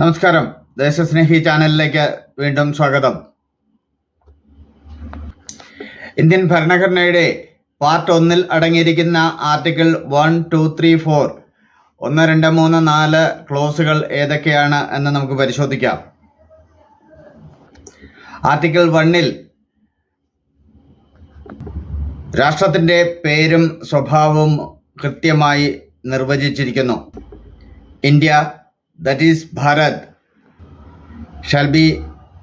നമസ്കാരം. ദേശസ്നേഹി ചാനലിലേക്ക് വീണ്ടും സ്വാഗതം. ഇന്ത്യൻ ഭരണഘടനയുടെ പാർട്ട് ഒന്നിൽ അടങ്ങിയിരിക്കുന്ന article one two three four ഒന്ന് രണ്ട് മൂന്ന് നാല് ക്ലോസുകൾ ഏതൊക്കെയാണ് എന്ന് നമുക്ക് പരിശോധിക്കാം. ആർട്ടിക്കിൾ വണ്ണിൽ രാഷ്ട്രത്തിന്റെ പേരും സ്വഭാവവും കൃത്യമായി നിർവചിച്ചിരിക്കുന്നു. India that is Bharat, shall be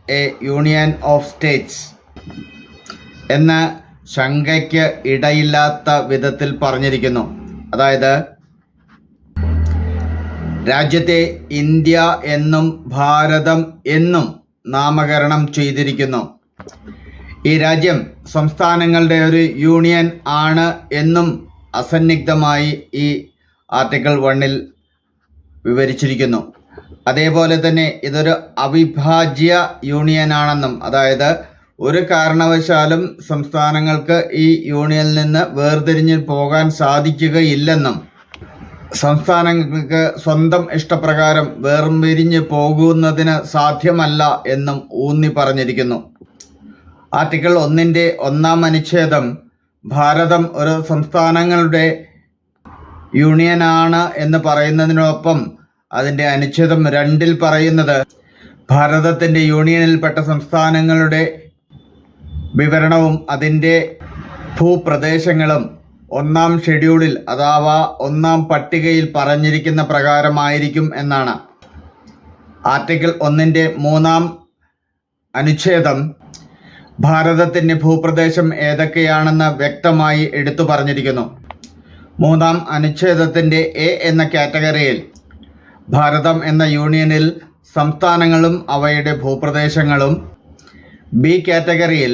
a union of states എന്ന് ശങ്കയ്ക്ക് ഇടയില്ലാത്ത വിധത്തിൽ പറഞ്ഞിരിക്കുന്നു. അതായത് രാജ്യത്തെ ഇന്ത്യ എന്നും ഭാരതം എന്നും നാമകരണം ചെയ്തിരിക്കുന്നു. ഈ രാജ്യം സംസ്ഥാനങ്ങളുടെ ഒരു യൂണിയൻ ആണ് എന്നും അസന്നിഗ്ധമായി ഈ ആർട്ടിക്കിൾ വണ്ണിൽ വിവരിച്ചിരിക്കുന്നു. അതേപോലെ തന്നെ ഇതൊരു അവിഭാജ്യ യൂണിയൻ ആണെന്നും അതായത് ഒരു കാരണവശാലും സംസ്ഥാനങ്ങൾക്ക് ഈ യൂണിയനിൽ നിന്ന് വേർതിരിഞ്ഞ് പോകാൻ സാധിക്കുകയില്ലെന്നും സംസ്ഥാനങ്ങൾക്ക് സ്വന്തം ഇഷ്ടപ്രകാരം വേർപിരിഞ്ഞ് പോകുന്നതിന് സാധ്യമല്ല എന്നും ഊന്നി പറഞ്ഞിരിക്കുന്നു. ആർട്ടിക്കിൾ ഒന്നിന്റെ ഒന്നാം അനുച്ഛേദം ഭാരതം ഒരു സംസ്ഥാനങ്ങളുടെ യൂണിയനാണ് എന്ന് പറയുന്നതിനൊപ്പം അതിന്റെ അനുച്ഛേദം രണ്ടിൽ പറയുന്നത് ഭാരതത്തിന്റെ യൂണിയനിൽപ്പെട്ട സംസ്ഥാനങ്ങളുടെ വിവരണവും അതിന്റെ ഭൂപ്രദേശങ്ങളും ഒന്നാം ഷെഡ്യൂളിൽ അഥവാ ഒന്നാം പട്ടികയിൽ പറഞ്ഞിരിക്കുന്ന പ്രകാരമായിരിക്കും എന്നാണ്. ആർട്ടിക്കിൾ ഒന്നിന്റെ മൂന്നാം അനുച്ഛേദം ഭാരതത്തിന്റെ ഭൂപ്രദേശം ഏതൊക്കെയാണെന്ന് വ്യക്തമായി എടുത്തു പറഞ്ഞിരിക്കുന്നു. മൂന്നാം അനുച്ഛേദത്തിന്റെ എ എന്ന കാറ്റഗറിയിൽ ഭാരതം എന്ന യൂണിയനിൽ സംസ്ഥാനങ്ങളും അവയുടെ ഭൂപ്രദേശങ്ങളും. ബി കാറ്റഗറിയിൽ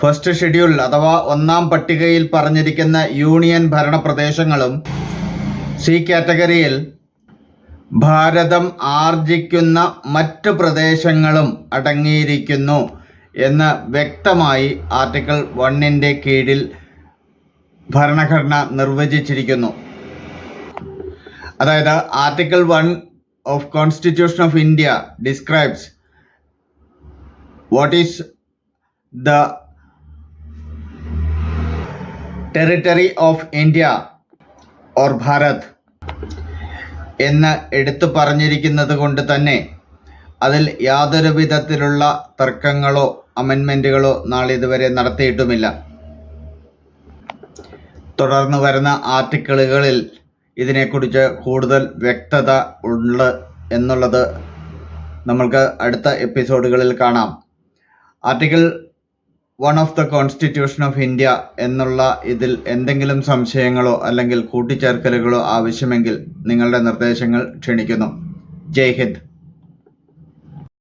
ഫസ്റ്റ് ഷെഡ്യൂൾ അഥവാ ഒന്നാം പട്ടികയിൽ പറഞ്ഞിരിക്കുന്ന യൂണിയൻ ഭരണപ്രദേശങ്ങളും. സി കാറ്റഗറിയിൽ ഭാരതം ആർജിക്കുന്ന മറ്റ് പ്രദേശങ്ങളും അടങ്ങിയിരിക്കുന്നു എന്ന് വ്യക്തമായി ആർട്ടിക്കിൾ വണ്ണിന്റെ കീഴിൽ ഭരണഘടന നിർവചിച്ചിരിക്കുന്നു. അതായത് article one of constitution of India describes what is the territory of India or Bharat എന്ന് എടുത്തു പറഞ്ഞിരിക്കുന്നത് കൊണ്ട് തന്നെ അതിൽ യാതൊരു വിധത്തിലുള്ള തർക്കങ്ങളോ അമെൻമെന്റുകളോ നാളിതുവരെ നടത്തിയിട്ടുമില്ല. തുടർന്ന് വരുന്ന ആർട്ടിക്കിളുകളിൽ ഇതിനെക്കുറിച്ച് കൂടുതൽ വ്യക്തത ഉണ്ട് എന്നുള്ളത് നമ്മൾക്ക് അടുത്ത എപ്പിസോഡുകളിൽ കാണാം. Article one of the constitution of India എന്നുള്ള ഇതിൽ എന്തെങ്കിലും സംശയങ്ങളോ അല്ലെങ്കിൽ കൂട്ടിച്ചേർക്കലുകളോ ആവശ്യമെങ്കിൽ നിങ്ങളുടെ നിർദ്ദേശങ്ങൾ ക്ഷണിക്കുന്നു. ജയ് ഹിന്ദ്.